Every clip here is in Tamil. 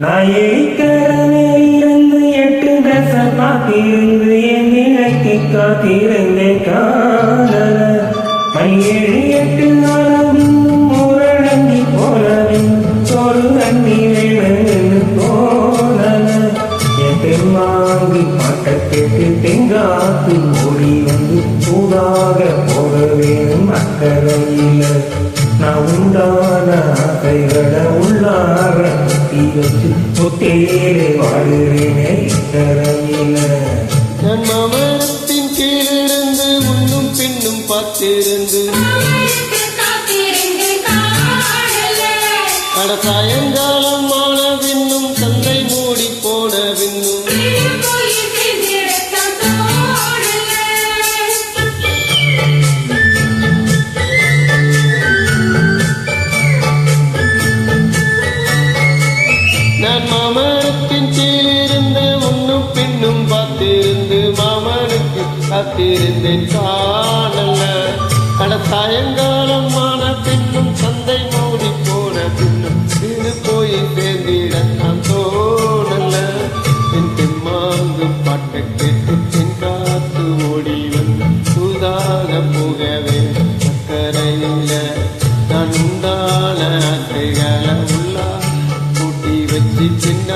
நான் ஏக்கரவே இருந்து எட்டு தச காத்திருந்து என் நிலைக்கு காத்திருந்தேன் காணல மையேழு எட்டு நாளும் முரடங்கி போனவின் ஒரு அண்ணி வேணும்னு போனல என் தெம்மாங்கு பாட்ட கேட்டு தெங்காத்து ஓடி வந்து சூடாக போக வேணும் அக்கறையில நான் உண்டான ஆசைகளை உள்ளார குத்தி வச்சு சொத்தேலே வாழுறேனே நான் மாமரத்தின் கீழிருந்து முன்னும் பின்னும் பார்த்திருந்து. அட சாயங்காலம் ஆன தந்தை மூடி போன காத்திருந்தேன் காணல கட சாயங்காலம் ஆன பின்னும் சந்தை மூடி போன பின்னும் சிறு போய் சேர்ந்திட நான் தோணல என் தெம்மாங்கு பாட்டு கேட்டு தென் காத்து ஓடி வந்து சூதாக போகவே சக்கரையில். நான் உண்டான ஆசைகளை உள்ளா கூட்டி வச்சு சின்ன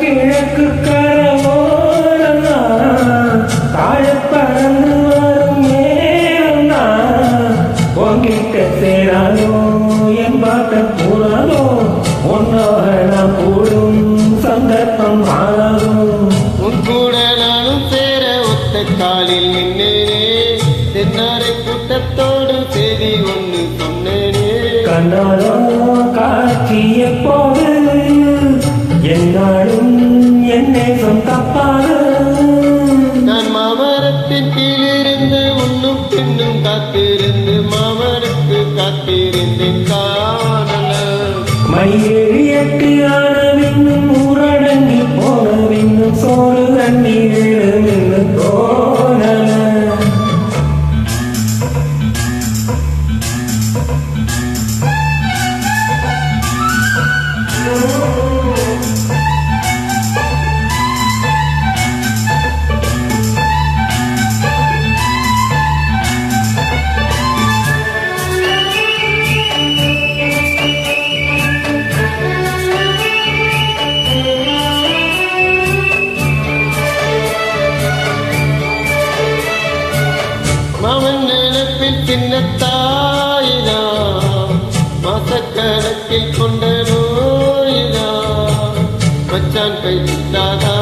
கிழக்கு கரவோரமா தாழ சந்தர்ப்பம் மாறும் உன் கூட நானும் சேர ஒத்த காலில் நின்னேனே. தென்னாரை கூட்டத்தோடு செய்தி ஒன்று சொன்னேனே. கண்ணாலோ காட்சிய போது என்னாலும் என்னை தப்பாது நான் மாமரத்தின் கீழிருந்து உன்னும் பின்னும் காத்திருந்து மாமனுக்கு காத்திருந்தேன் காணல. மயிலேறி நினைப்பில் சின்ன தாயினா மாசக்கணக்கில் கொண்ட நோயினா மச்சான் கை தாதா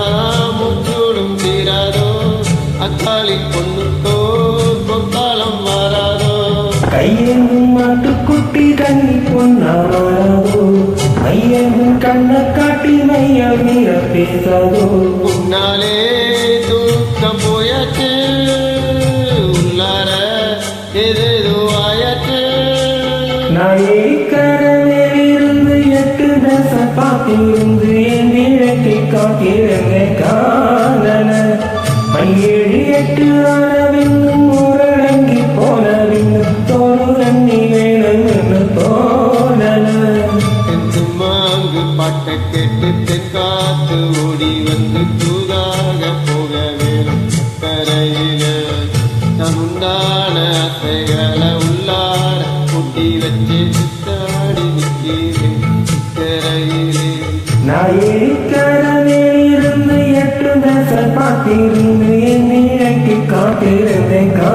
முச்சூடும் தீராதோ அக்காளி பொண்ணுக்கோ பொக்காலம் மாறாதோ. கையெங்கும் மாட்டுக்குட்டி தண்ணி பொன்னாராதோ மையெங்கும் கண்ணை காட்டி மைய மீற பேசாதோ. உன்னாலே எதேதோ ஆயாச்சு நான் ஏக்கரவேலிருந்து எட்டு தச பார்த்திருந்து என் நிழத்தை காத்திருந்தேன் காணல பையேழு எட்டு ஆனவின்னும் ஊரடங்கி போனவின்னும் தோடு தண்ணி வேணும்னு தோணல என்று மாங்கு பாட்டை கேட்டு தென்காத்து ஓடி வந்து தூதாக போக வேணும் கரையில நான் உண்டான ஆசைகளை உள்ளார குட்டி வச்சு சுத்தாடி நிற்கிறேன் கரையிலே நான் ஏக்கரவேலிருந்து எட்டு தச பார்த்திருந்து என் காத்திருந்தேன் கா